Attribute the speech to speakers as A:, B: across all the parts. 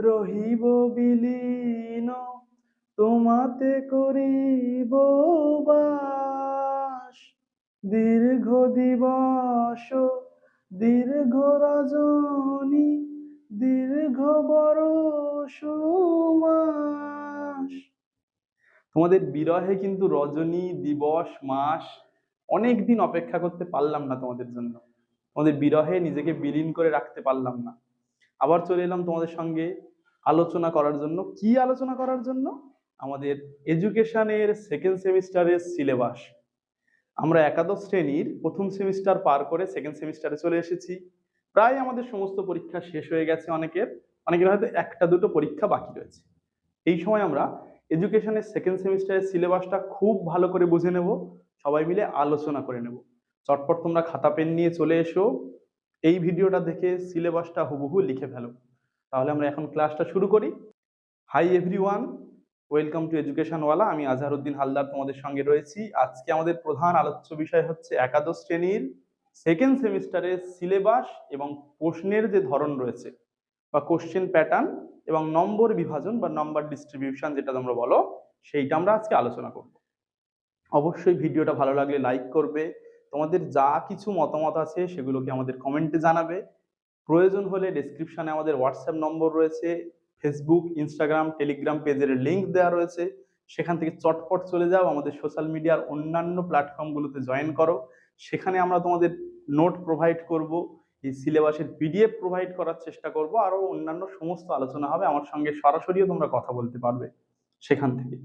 A: রহিব বিলীন, তোমাতে করিব বাস। দীর্ঘ দিবস, দীর্ঘ রজনী, দীর্ঘ বরষ মাস। তোমাদের বিরহে কিন্তু রজনী, দিবস, মাস অনেক দিন অপেক্ষা করতে পারলাম না তোমাদের জন্য। তোমাদের বিরহে নিজেকে বিলীন করে রাখতে পারলাম না। আবার চলে এলাম তোমাদের সঙ্গে আলোচনা করার জন্য। কি আলোচনা করার জন্য? আমাদের এডুকেশনের সেকেন্ড সেমিস্টারের সিলেবাস আমরা একাদশ শ্রেণির প্রথম সেমিস্টার পার করে সেকেন্ড সেমিস্টারে চলে এসেছি। প্রায় আমাদের সমস্ত পরীক্ষা শেষ হয়ে গেছে অনেকের। অনেকের হয়তো একটা দুটো পরীক্ষা বাকি রয়েছে। এই সময় আমরা এডুকেশনের সেকেন্ড সেমিস্টারের সিলেবাসটা খুব ভালো করে বুঝে নেব। সবাই মিলে আলোচনা করে নেব। চটপট তোমরা খাতা, পেন নিয়ে চলে এসো। এই ভিডিওটা দেখে সিলেবাসটা হুবহু লিখে ফেলো। তাহলে আমরা এখন ক্লাসটা শুরু করি। Hi everyone welcome to Educationwala আমি আজহারউদ্দিন হালদার তোমাদের সঙ্গে রয়েছি। আজকে আমাদের প্রধান আলোচ্য বিষয় হচ্ছে একাদশ শ্রেণির সেকেন্ড সেমিস্টারের সিলেবাস এবং প্রশ্নের যে ধরন রয়েছে বা কোশ্চেন প্যাটার্ন এবং নম্বর বিভাজন বা নম্বর ডিস্ট্রিবিউশন যেটা তোমরা বলো, সেইটা আমরা আজকে আলোচনা করব। অবশ্যই ভিডিওটা ভালো লাগলে লাইক করবে। তোমাদের যা কিছু মতামত আছে সেগুলোকে আমাদের কমেন্টে জানাবে। প্রয়োজন হলে ডেসক্রিপশনে আমাদের হোয়াটসঅ্যাপ নম্বর রয়েছে ফেসবুক ইনস্টাগ্রাম টেলিগ্রাম পেজের লিঙ্ক দেওয়া রয়েছে। সেখান থেকে চটপট চলে যাও, আমাদের সোশ্যাল মিডিয়ার অন্যান্য প্ল্যাটফর্মগুলোতে জয়েন করো। সেখানে আমরা তোমাদের নোট প্রোভাইড করব, এই সিলেবাসের পিডিএফ প্রোভাইড করার চেষ্টা করব, আরও অন্যান্য সমস্ত আলোচনা হবে। আমার সঙ্গে সরাসরিও তোমরা কথা বলতে পারবে সেখান থেকে।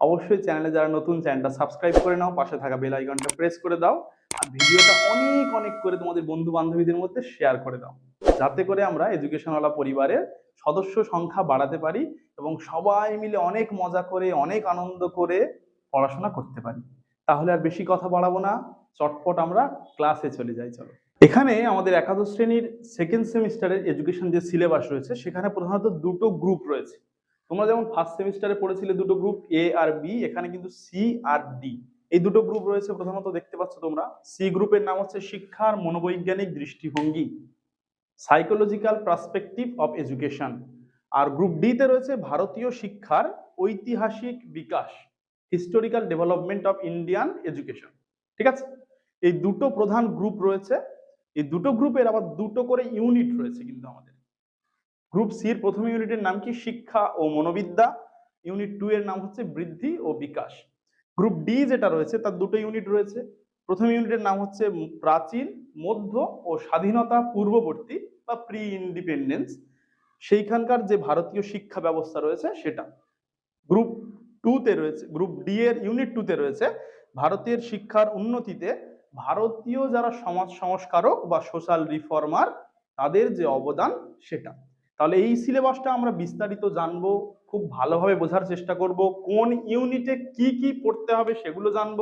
A: অবশ্যই চ্যানেলে যারা নতুন চ্যানেলটা সাবস্ক্রাইব করে নাও, পাশে থাকা বেল আইকনটা প্রেস করে দাও, আর ভিডিওটা অনেক অনেক করে তোমাদের বন্ধু বান্ধবীদের মধ্যে শেয়ার করে দাও। যাতে করে আমরা এডুকেশনওয়ালা পরিবারের সদস্য সংখ্যা বাড়াতে পারি এবং সবাই মিলে অনেক মজা করে, অনেক আনন্দ করে পড়াশোনা করতে পারি। তাহলে আর বেশি কথা বাড়াবো না, চটপট আমরা ক্লাসে চলে যাই, চলো। এখানে আমাদের একাদশ শ্রেণির সেকেন্ড সেমিস্টারের এডুকেশন যে সিলেবাস রয়েছে, সেখানে প্রধানত দুটো গ্রুপ রয়েছে। তোমরা যেমন ফার্স্ট সেমিস্টারে পড়েছিলে দুটো গ্রুপ এ আর বি এখানে কিন্তু সি আর ডি এই দুটো গ্রুপ রয়েছে প্রথমত দেখতে পাচ্ছ তোমরা। সি গ্রুপের নাম হচ্ছে শিক্ষার মনোবৈজ্ঞানিক দৃষ্টিভঙ্গি। সাইকোলজিক্যাল পার্সপেক্টিভ অফ এডুকেশন আর গ্রুপ ডি তে রয়েছে ভারতীয় শিক্ষার ঐতিহাসিক বিকাশ historical development of Indian education ঠিক আছে? এই দুটো প্রধান গ্রুপ রয়েছে। এই দুটো গ্রুপের আবার দুটো করে ইউনিট রয়েছে কিন্তু আমাদের। গ্রুপ সির প্রথম ইউনিটের নাম কি? শিক্ষা ও মনোবিদ্যা। ইউনিট টু এর নাম হচ্ছে বৃদ্ধি ও বিকাশ। গ্রুপ ডি যেটা রয়েছে, তার দুটো ইউনিট রয়েছে। প্রথম ইউনিটের নাম হচ্ছে প্রাচীন, মধ্য ও স্বাধীনতা পূর্ববর্তী বা প্রি ইন্ডিপেন্ডেন্স সেইখানকার যে ভারতীয় শিক্ষা ব্যবস্থা রয়েছে সেটা। গ্রুপ টুতে রয়েছে গ্রুপ ডি এর ইউনিট টুতে রয়েছে। ভারতের শিক্ষার উন্নতিতে ভারতীয় যারা সমাজ সংস্কারক বা সোশ্যাল রিফর্মার তাদের যে অবদান সেটা। তাহলে এই সিলেবাসটা আমরা বিস্তারিত জানব, খুব ভালোভাবে বোঝার চেষ্টা করব, কোন ইউনিটে কি কি পড়তে হবে সেগুলো জানব।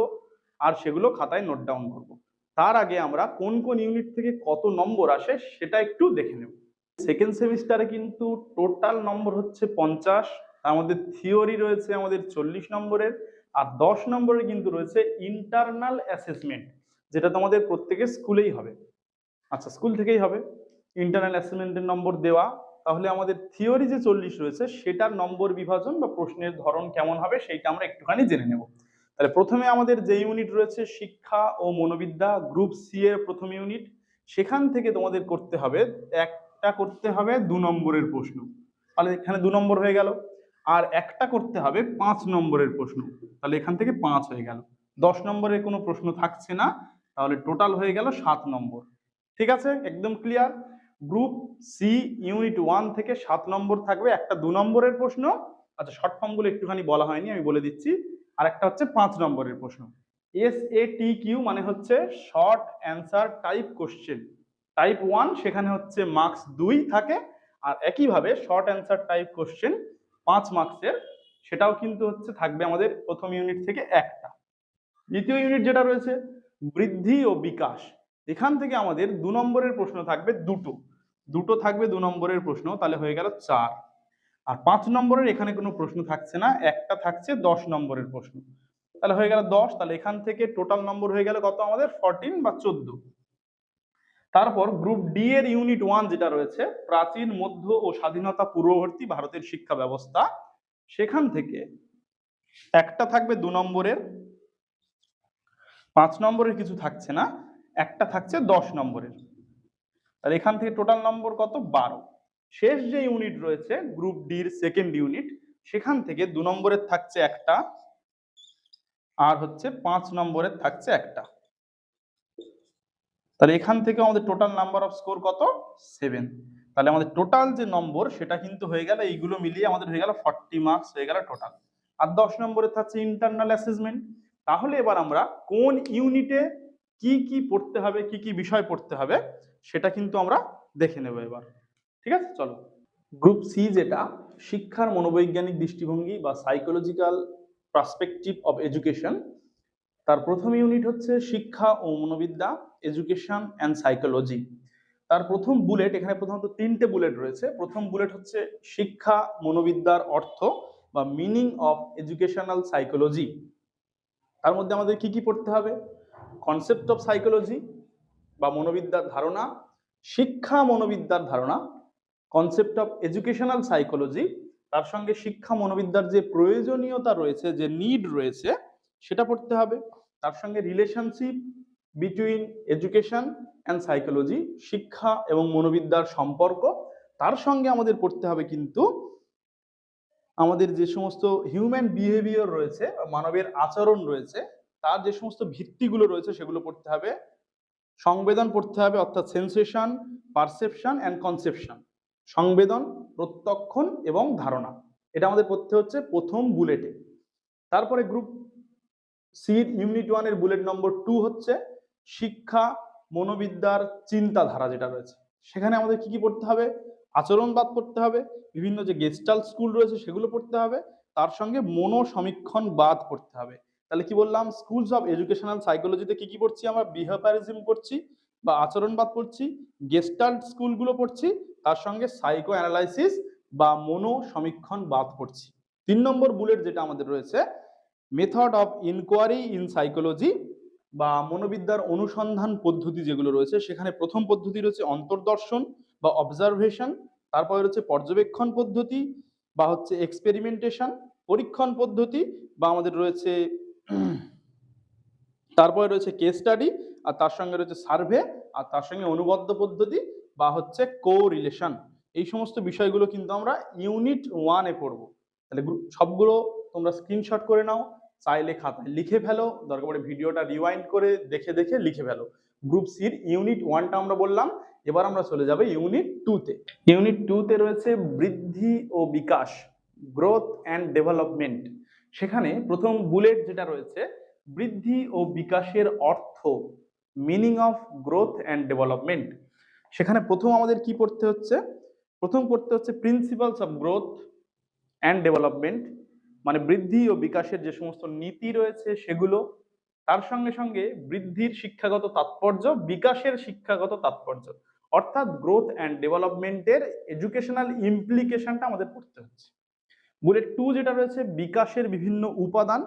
A: আর সেগুলো খাতায় নোট ডাউন করব। তার আগে আমরা কোন কোন ইউনিট থেকে কত নম্বর আসে সেটা একটু দেখে নেব। সেকেন্ড সেমিস্টারে কিন্তু টোটাল নম্বর হচ্ছে পঞ্চাশ, তার মধ্যে থিওরি রয়েছে আমাদের চল্লিশ নম্বরের, আর দশ নম্বরে কিন্তু রয়েছে ইন্টারনাল অ্যাসেসমেন্ট যেটা তোমাদের প্রত্যেকের স্কুলেই হবে। আচ্ছা স্কুল থেকেই হবে। ইন্টারনাল অ্যাসেসমেন্টের নম্বর দেওয়া, তাহলে আমাদের থিওরি যে চল্লিশ রয়েছে, সেটার নম্বর বিভাজন বা প্রশ্নের ধরন কেমন হবে, সেইটা আমরা একটুখানি জেনে নেব। তাহলে প্রথমে আমাদের যে ইউনিট রয়েছে, শিক্ষা ও মনোবিদ্যা গ্রুপ সি এর প্রথম ইউনিট সেখান থেকে তোমাদের করতে হবে, একটা করতে হবে দু নম্বরের প্রশ্ন। তাহলে এখানে দু নম্বর হয়ে গেল। আর একটা করতে হবে পাঁচ নম্বরের প্রশ্ন। তাহলে এখান থেকে পাঁচ হয়ে গেল। দশ নম্বরের কোনো প্রশ্ন থাকছে না, তাহলে টোটাল হয়ে গেল সাত নম্বর। ঠিক আছে? একদম clear group C unit one থেকে সাত নম্বর থাকবে। একটা দু নম্বরের প্রশ্ন। আচ্ছা শর্ট ফর্মগুলো একটুখানি বলা হয়নি, আমি বলে দিচ্ছি। আর একটা হচ্ছে পাঁচ নম্বরের প্রশ্ন। এস এ টি কিউ মানে হচ্ছে short answer type question type one সেখানে হচ্ছে মার্কস দুই থাকে আর একইভাবে শর্ট অ্যান্সার টাইপ কোশ্চেন পাঁচ মার্কসের সেটাও কিন্তু হচ্ছে থাকবে আমাদের প্রথম ইউনিট থেকে একটা। দ্বিতীয় ইউনিট যেটা রয়েছে, বৃদ্ধি ও বিকাশ। এখান থেকে আমাদের দু নম্বরের প্রশ্ন থাকবে দুটো। দুটো থাকবে দু নম্বরের প্রশ্ন, তাহলে হয়ে গেল চার। আর পাঁচ নম্বরের এখানে কোনো প্রশ্ন থাকছে না, একটা থাকছে দশ নম্বরের প্রশ্ন। তাহলে হয়ে গেল দশ, তাহলে এখান থেকে টোটাল নম্বর হয়ে গেল কত আমাদের? ফরটিন বা চোদ্দ। তারপর গ্রুপ ডি এর ইউনিট ওয়ান যেটা রয়েছে, প্রাচীন, মধ্য ও স্বাধীনতা পূর্ববর্তী ভারতের শিক্ষা ব্যবস্থা, সেখান থেকে একটা থাকবে দু নম্বরের, পাঁচ নম্বরের কিছু থাকছে না, একটা থাকছে দশ নম্বরের। তাহলে এখান থেকে টোটাল নম্বর কত? বারো। শেষ যে ইউনিট রয়েছে গ্রুপ ডির সেকেন্ড ইউনিট সেখান থেকে দু নম্বরের থাকছে একটা, আর হচ্ছে পাঁচ নম্বরের থাকছে একটা। তাহলে এখান থেকে আমাদের টোটাল নাম্বার অফ স্কোর কত? সেভেন তাহলে আমাদের টোটাল যে নম্বর, সেটা কিন্তু হয়ে গেল, এইগুলো মিলিয়ে আমাদের হয়ে গেল ফর্টি মার্কস হয়ে গেল টোটাল আর দশ নম্বরে থাকছে ইন্টারনাল অ্যাসেসমেন্ট তাহলে এবার আমরা কোন ইউনিটে কি কি পড়তে হবে, কি কি বিষয় পড়তে হবে, সেটা কিন্তু আমরা দেখে নেব এবার। ঠিক আছে? চলো। গ্রুপ সি যেটা, শিক্ষার মনোবৈজ্ঞানিক দৃষ্টিভঙ্গি বা সাইকোলজিক্যাল পার্সপেক্টিভ অফ এডুকেশন তার প্রথম ইউনিট হচ্ছে শিক্ষা ও মনোবিদ্যা এডুকেশন অ্যান্ড সাইকোলজি তার প্রথম বুলেট এখানে প্রথমত তিনটে বুলেট রয়েছে। প্রথম বুলেট হচ্ছে শিক্ষা, মনোবিদ্যার অর্থ বা মিনিং অফ এডুকেশনাল সাইকোলজি তার মধ্যে আমাদের কি কি পড়তে হবে? কনসেপ্ট অফ সাইকোলজি বা মনোবিদ্যার ধারণা, শিক্ষা, মনোবিদ্যার ধারণা। কনসেপ্ট অফ এডুকেশনাল সাইকোলজি তার সঙ্গে শিক্ষা মনোবিদ্যার যে প্রয়োজনীয়তা রয়েছে, যে নিড রয়েছে, সেটা পড়তে হবে। তার সঙ্গে relationship between education and psychology শিক্ষা এবং মনোবিদ্যার সম্পর্ক, তার সঙ্গে আমাদের পড়তে হবে কিন্তু আমাদের যে সমস্ত হিউম্যান বিহেভিয়ার রয়েছে, মানবের আচরণ রয়েছে, তার যে সমস্ত ভিত্তিগুলো রয়েছে, সেগুলো পড়তে হবে। সংবেদন পড়তে হবে, অর্থাৎ সেন্সেশন পারসেপশন অ্যান্ড কনসেপশন সংবেদন, প্রত্যক্ষণ এবং ধারণা। এটা আমাদের পড়তে হচ্ছে প্রথম বুলেটে তারপরে গ্রুপ সির ইউনিট ওয়ানের বুলেট নম্বর টু হচ্ছে শিক্ষা, মনোবিদ্যার চিন্তাধারা যেটা রয়েছে। সেখানে আমাদের কি কি পড়তে হবে? আচরণবাদ পড়তে হবে, বিভিন্ন যে গেস্টাল স্কুল রয়েছে সেগুলো পড়তে হবে, তার সঙ্গে মনো সমীক্ষণ বাদ পড়তে হবে। তাহলে কি বললাম? স্কুলস অফ এডুকেশনাল সাইকোলজিতে কি কি পড়ছি আমরা? বিহেভিয়ারিজম পড়ছি বা আচরণবাদ পড়ছি গেস্টাল্ট স্কুলগুলো পড়ছি, তার সঙ্গে সাইকো অ্যানালাইসিস বা মনো সমীক্ষণ বাদ পড়ছি। তিন নম্বর বুলেট যেটা আমাদের রয়েছে method of inquiry in psychology বা মনোবিদ্যার অনুসন্ধান পদ্ধতি যেগুলো রয়েছে, সেখানে প্রথম পদ্ধতি রয়েছে অন্তর্দর্শন বা অবজারভেশন তারপরে রয়েছে পর্যবেক্ষণ পদ্ধতি বা হচ্ছে এক্সপেরিমেন্টেশন পরীক্ষণ পদ্ধতি বা আমাদের রয়েছে তারপরে রয়েছে কেস স্টাডি আর তার সঙ্গে রয়েছে সার্ভে আর তার সঙ্গে অনুবদ্ধ পদ্ধতি বা হচ্ছে কো রিলেশন এই সমস্ত বিষয়গুলো কিন্তু আমরা ইউনিট ওয়ানে পড়ব। তাহলে সবগুলো তোমরা স্ক্রিনশট করে নাও, চাইলে খাতায় লিখে ফেলো, দরকার পড়ে ভিডিওটা রিওয়াইন্ড করে দেখে দেখে লিখে ফেলো। গ্রুপ সির ইউনিট ওয়ানটা আমরা বললাম, এবার আমরা চলে যাব ইউনিট টুতে ইউনিট টুতে রয়েছে বৃদ্ধি ও বিকাশ গ্রোথ অ্যান্ড ডেভেলপমেন্ট সেখানে প্রথম বুলেট যেটা রয়েছে বৃদ্ধি ও বিকাশের অর্থ meaning of growth and development সেখানে প্রথম আমাদের কি পড়তে হচ্ছে? প্রথম পড়তে হচ্ছে principles of growth and development মানে বৃদ্ধি ও বিকাশের যে সমস্ত নীতি রয়েছে সেগুলো। তার সঙ্গে সঙ্গে বৃদ্ধির শিক্ষাগত তাৎপর্য, বিকাশের শিক্ষাগত তাৎপর্য। অর্থাৎ গ্রোথ অ্যান্ড ডেভেলপমেন্টের এডুকেশনাল ইমপ্লিকেশনটা আমাদের পড়তে হচ্ছে। বুলেট টু যেটা রয়েছে, বিকাশের বিভিন্ন উপাদান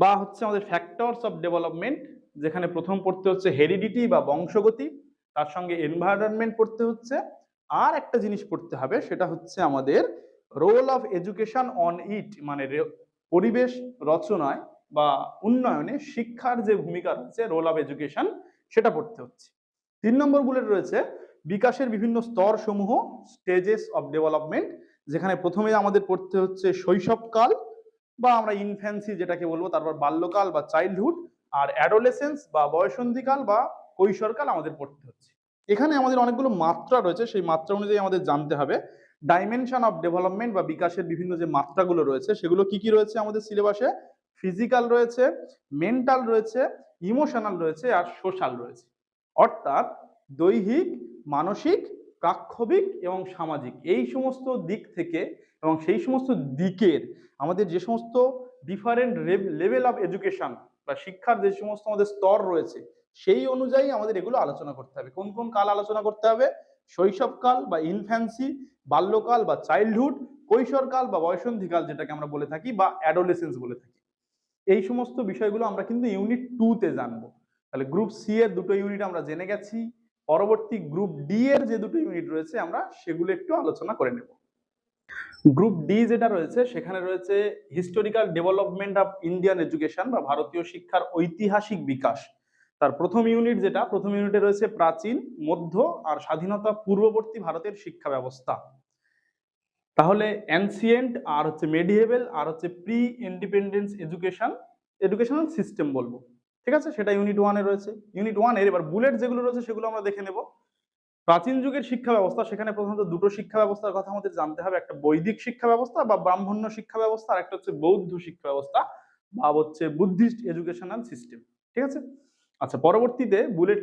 A: বা হচ্ছে আমাদের ফ্যাক্টরস অফ ডেভেলপমেন্ট যেখানে প্রথম পড়তে হচ্ছে হেরিডিটি বা বংশগতি, তার সঙ্গে এনভায়রনমেন্ট পড়তে হচ্ছে, আর একটা জিনিস পড়তে হবে, সেটা হচ্ছে আমাদের role of education on it মানে পরিবেশ রচনায় বা উন্নয়নে শিক্ষার যে ভূমিকা রয়েছে রোল অফ এডুকেশন সেটা পড়তে হচ্ছে। তিন নম্বর বুলেট রয়েছে, বিকাশের বিভিন্ন স্তর সমূহ স্টেজেস অফ ডেভেলপমেন্ট যেখানে প্রথমে আমাদের পড়তে হচ্ছে শৈশবকাল বা আমরা ইনফ্যান্সি যেটাকে বলব, তারপর বাল্যকাল বা চাইল্ডহুড আর অ্যাডোলেসেন্স বা বয়সন্ধিকাল বা কৈশোরকাল আমাদের পড়তে হচ্ছে। এখানে আমাদের অনেকগুলো মাত্রা রয়েছে, সেই মাত্রা অনুযায়ী আমাদের জানতে হবে। ডাইমেনশন অফ ডেভেলপমেন্ট বা বিকাশের বিভিন্ন যে মাত্রাগুলো রয়েছে, সেগুলো কি কি রয়েছে আমাদের সিলেবাসে ফিজিক্যাল রয়েছে মেন্টাল রয়েছে ইমোশনাল রয়েছে আর সোশ্যাল রয়েছে। অর্থাৎ দৈহিক, মানসিক প্রাক্ষবিক এবং সামাজিক। এই সমস্ত দিক থেকে এবং সেই সমস্ত দিকের আমাদের যে সমস্ত ডিফারেন্ট লেভেল অফ এডুকেশন বা শিক্ষার যে সমস্ত আমাদের স্তর রয়েছে, সেই অনুযায়ী আমাদের এগুলো আলোচনা করতে হবে। কোন কোন কাল আলোচনা করতে হবে? শৈশবকাল বা ইনফ্যান্সি বাল্যকাল বা চাইল্ডহুড কৈশোরকাল বা বয়সন্ধিকাল যেটাকে আমরা বলে থাকি বা অ্যাডোলেসেন্স বলে থাকি। এই সমস্ত বিষয়গুলো আমরা কিন্তু ইউনিট টুতে জানব। তাহলে গ্রুপ সি এর দুটো ইউনিট আমরা জেনে গেছি। পরবর্তী গ্রুপ ডি এর যে দুটো ইউনিট রয়েছে, আমরা সেগুলো একটু আলোচনা করে নেব। গ্রুপ ডি যেটা রয়েছে, সেখানে রয়েছে historical development of Indian education বা ভারতীয় শিক্ষার ঐতিহাসিক বিকাশ। তার প্রথম ইউনিট যেটা, প্রথম ইউনিটে রয়েছে প্রাচীন, মধ্য আর স্বাধীনতা পূর্ববর্তী ভারতের শিক্ষা ব্যবস্থা। তাহলে অ্যানসিয়েন্ট আর হচ্ছে মেডিয়েবেল আর হচ্ছে pre independence education educational system বলব। ঠিক আছে? সেটা ইউনিট ওয়ানে রয়েছে। ইউনিট ওয়ানের এবার বুলেট যেগুলো রয়েছে সেগুলো আমরা দেখে নেব। প্রাচীন যুগের শিক্ষা ব্যবস্থা, সেখানে প্রথমত দুটো শিক্ষা ব্যবস্থার কথা আমাদের জানতে হবে। একটা বৈদিক শিক্ষা ব্যবস্থা বা ব্রাহ্মণ্য শিক্ষা ব্যবস্থা, আর একটা হচ্ছে বৌদ্ধ শিক্ষা ব্যবস্থা বা হচ্ছে বুদ্ধিস্ট এডুকেশনাল সিস্টেম ঠিক আছে? আচ্ছা পরবর্তীতে বুলেট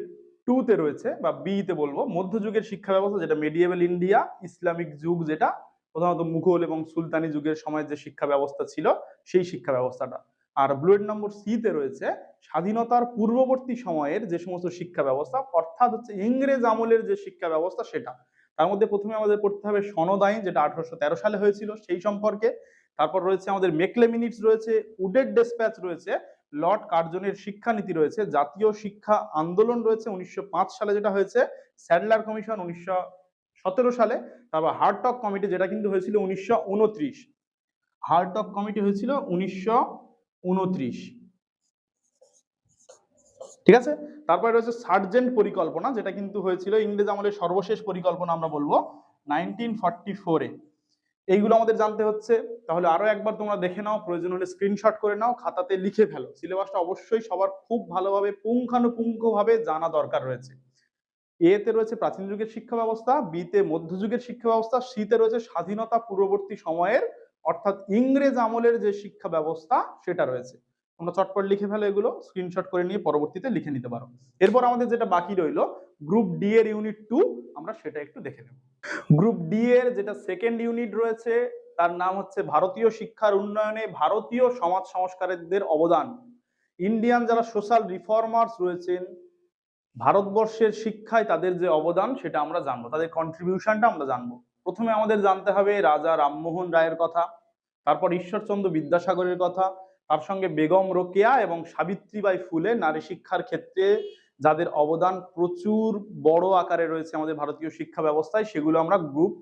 A: টু তে রয়েছে বা বি তে বলব মধ্যযুগের শিক্ষা ব্যবস্থা যেটা মেডিয়েবল ইন্ডিয়া ইসলামিক যুগ যেটা, প্রধানত মুঘল এবং সুলতানি যুগের সময় যে শিক্ষা ব্যবস্থা ছিল, সেই শিক্ষা ব্যবস্থাটা। আর বুলেট নম্বর সি তে রয়েছে স্বাধীনতার পূর্ববর্তী সময়ের যে সমস্ত শিক্ষা ব্যবস্থা, অর্থাৎ হচ্ছে ইংরেজ আমলের যে শিক্ষা ব্যবস্থা সেটা। তার মধ্যে প্রথমে আমাদের পড়তে হবে সনদ আইন, যেটা আঠারোশো তেরো সালে হয়েছিল সেই সম্পর্কে। তারপর রয়েছে আমাদের মেকলে মিনিটস রয়েছে উডেড ডেসপ্যাচ রয়েছে, লর্ড কার্জনের শিক্ষানীতি রয়েছে, জাতীয় শিক্ষা আন্দোলন রয়েছে উনিশশো পাঁচ সালে যেটা হয়েছে স্যাডলার কমিশন উনিশশো সতেরো সালে, তারপর হার্টক কমিটি যেটা কিন্তু হয়েছিল উনিশশো উনত্রিশ। হার্টক কমিটি হয়েছিল উনিশশো উনত্রিশ। ঠিক আছে? তারপরে রয়েছে সার্জেন্ট পরিকল্পনা, যেটা কিন্তু হয়েছিল ইংরেজ আমলের সর্বশেষ পরিকল্পনা আমরা বলব নাইনটিন ফর্টি ফোরে এইগুলো আমাদের জানতে হচ্ছে। তাহলে আরও একবার তোমরা দেখে নাও, প্রয়োজন হলে স্ক্রিনশট করে নাও, খাতাতে লিখে ফেলো। সিলেবাসটা অবশ্যই সবার খুব ভালোভাবে, পুঙ্খানুপুঙ্খভাবে জানা দরকার রয়েছে। এতে রয়েছে প্রাচীন যুগের শিক্ষা ব্যবস্থা বি তে মধ্যযুগের শিক্ষা ব্যবস্থা সি তে রয়েছে স্বাধীনতা পূর্ববর্তী সময়ের অর্থাৎ ইংরেজ আমলের যে শিক্ষা ব্যবস্থা সেটা রয়েছে। তোমরা চটপট লিখে ফেলো এগুলো স্ক্রিনশট করে নিয়ে পরবর্তীতে লিখে নিতে পারো। এরপর আমাদের যেটা বাকি রইল গ্রুপ ডি এর ইউনিট টু আমরা সেটা একটু দেখে নেব। গ্রুপ ডি এর যেটা সেকেন্ড ইউনিট রয়েছে, তার নাম হচ্ছে ভারতীয় শিক্ষার উন্নয়নে ভারতীয় সমাজ সংস্কারকদের অবদান। ইন্ডিয়ান যারা সোশ্যাল রিফর্মার্স রয়েছেন, ভারতবর্ষের শিক্ষায় তাদের যে অবদান সেটা আমরা জানব, তাদের কন্ট্রিবিউশনটা আমরা জানব। প্রথমে আমাদের জানতে হবে রাজা রামমোহন রায়ের কথা, তারপর ঈশ্বরচন্দ্র বিদ্যাসাগরের কথা, তার সঙ্গে বেগম রোকেয়া এবং সাবিত্রীবাই ফুলে নারী শিক্ষার ক্ষেত্রে যাদের অবদান প্রচুর বড় আকারে রয়েছে আমাদের ভারতীয় শিক্ষা ব্যবস্থায়, সেগুলো আমরা গ্রুপ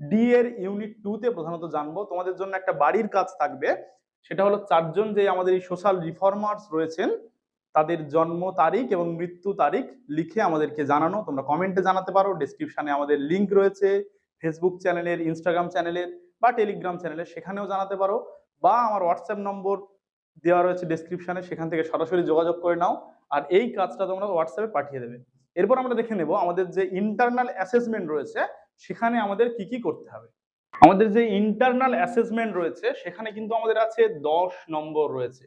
A: ডি এর ইউনিট টু তে প্রধানত জানব। তোমাদের জন্য একটা বাড়ির কাজ থাকবে, সেটা হলো চারজন যে আমাদের এই সোশ্যাল রিফর্মার্স রয়েছেন, তাদের জন্ম তারিখ এবং মৃত্যু তারিখ লিখে আমাদেরকে জানানো। তোমরা কমেন্টে জানাতে পারো ডেসক্রিপশনে আমাদের লিংক রয়েছে। ফেসবুক চ্যানেলের ইনস্টাগ্রাম চ্যানেলের বা টেলিগ্রাম চ্যানেলের সেখানেও জানাতে পারো। বা আমার হোয়াটসঅ্যাপ নম্বর দেওয়া রয়েছে ডেসক্রিপশনে সেখান থেকে সরাসরি যোগাযোগ করে নাও। আর এই কাজটা তোমরা হোয়াটসঅ্যাপে পাঠিয়ে দেবে। এরপর আমরা দেখে নেব আমাদের যে ইন্টারনাল অ্যাসেসমেন্ট রয়েছে, সেখানে আমাদের কি কি করতে হবে। আমাদের যে ইন্টারনাল অ্যাসেসমেন্ট রয়েছে, সেখানে কিন্তু আমাদের আছে দশ নম্বর রয়েছে।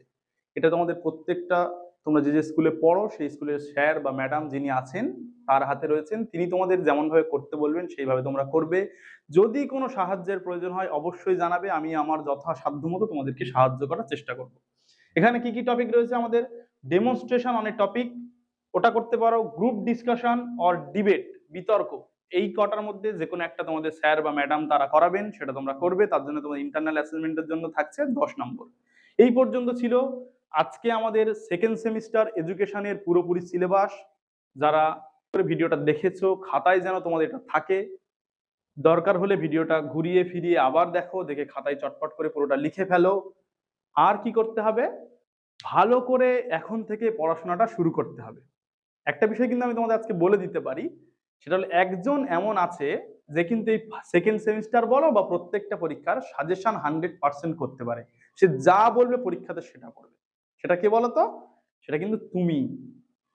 A: এটা তোমাদের প্রত্যেকটা, তোমরা যে যে স্কুলে পড়ো, সেই স্কুলের স্যার বা ম্যাডাম যিনি আছেন তার হাতে রয়েছেন, তিনি তোমাদের যেমন ভাবে করতে বলবেন, সেইভাবে তোমরা করবে। যদি কোনো সাহায্যের প্রয়োজন হয়, অবশ্যই জানাবে, আমি আমার যথাসাধ্য মতো তোমাদেরকে সাহায্য করার চেষ্টা করব। এখানে কি কি টপিক রয়েছে আমাদের? ডেমনস্ট্রেশন অনেক টপিক ওটা করতে পারো গ্রুপ ডিসকাশন অর ডিবেট বিতর্ক। এই কটার মধ্যে যে কোনো একটা তোমাদের স্যার বা ম্যাডাম তারা করাবেন, সেটা তোমরা করবে, তার জন্য তোমাদের ইন্টারনাল অ্যাসেসমেন্টের জন্য থাকছে দশ নম্বর। এই পর্যন্ত ছিল আজকে আমাদের সেকেন্ড সেমিস্টার এডুকেশনের পুরোপুরি সিলেবাস যারা ভিডিওটা দেখেছ, খাতায় যেন তোমাদের এটা থাকে। দরকার হলে ভিডিওটা ঘুরিয়ে ফিরিয়ে আবার দেখো, দেখে খাতায় চটপট করে পুরোটা লিখে ফেলো। আর কি করতে হবে? ভালো করে এখন থেকে পড়াশোনাটা শুরু করতে হবে। একটা বিষয় কিন্তু আমি তোমাদের আজকে বলে দিতে পারি, সেটা হলো একজন এমন আছে যে কিন্তু এই সেকেন্ড সেমিস্টার বলো বা প্রত্যেকটা পরীক্ষার সাজেশন হান্ড্রেড পার্সেন্ট করতে পারে। সে যা বলবে পরীক্ষাতে সেটা করবে। সেটা কে বলো তো সেটা কিন্তু তুমি।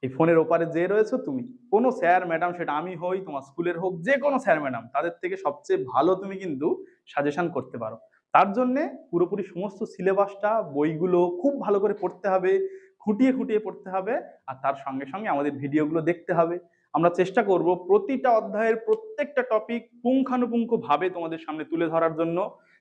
A: এই ফোনের ওপারে যে রয়েছে তুমি। কোনো স্যার, ম্যাডাম, সেটা আমি হই, তোমার স্কুলের হোক যে কোনো স্যার, ম্যাডাম, তাদের থেকে সবচেয়ে ভালো তুমি কিন্তু সাজেশন করতে পারো। তার জন্যে পুরোপুরি সমস্ত সিলেবাসটা, বইগুলো খুব ভালো করে পড়তে হবে, খুঁটিয়ে খুঁটিয়ে পড়তে হবে, আর তার সঙ্গে সঙ্গে আমাদের ভিডিওগুলো দেখতে হবে। আমরা চেষ্টা করব প্রতিটা অধ্যায়ের প্রত্যেকটা টপিক পুঙ্খানুপুঙ্খ ভাবে তোমাদের সামনে তুলে ধরার জন্য।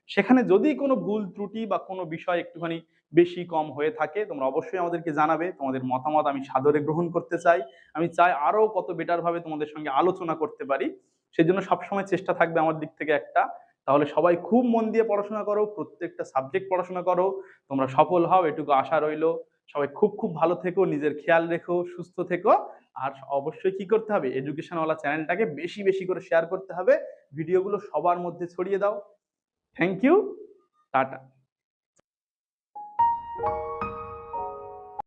A: সেখানে যদি কোনো ভুল, ত্রুটি বা কোনো বিষয় একটুখানি বেশি কম হয়ে থাকে, তোমরা অবশ্যই আমাদেরকে জানাবে, তোমাদের মতামত আমি সাদরে গ্রহণ করতে চাই। আমি চাই আরও কত বেটারভাবে তোমাদের সঙ্গে আলোচনা করতে পারি। সেজন্য সবসময় চেষ্টা থাকবে আমার দিক থেকে একটা। তাহলে সবাই খুব মন দিয়ে পড়াশোনা করো, প্রত্যেকটা সাবজেক্ট পড়াশোনা করো, তোমরা সফল হও, এটুকু আশা রইল। সবাই খুব খুব ভালো থেকো, নিজের খেয়াল রেখো, সুস্থ থেকো। আর অবশ্যই কি করতে হবে? এডুকেশনওয়ালা চ্যানেলটাকে বেশি বেশি করে শেয়ার করতে হবে। ভিডিওগুলো সবার মধ্যে ছড়িয়ে দাও। Thank you tata. you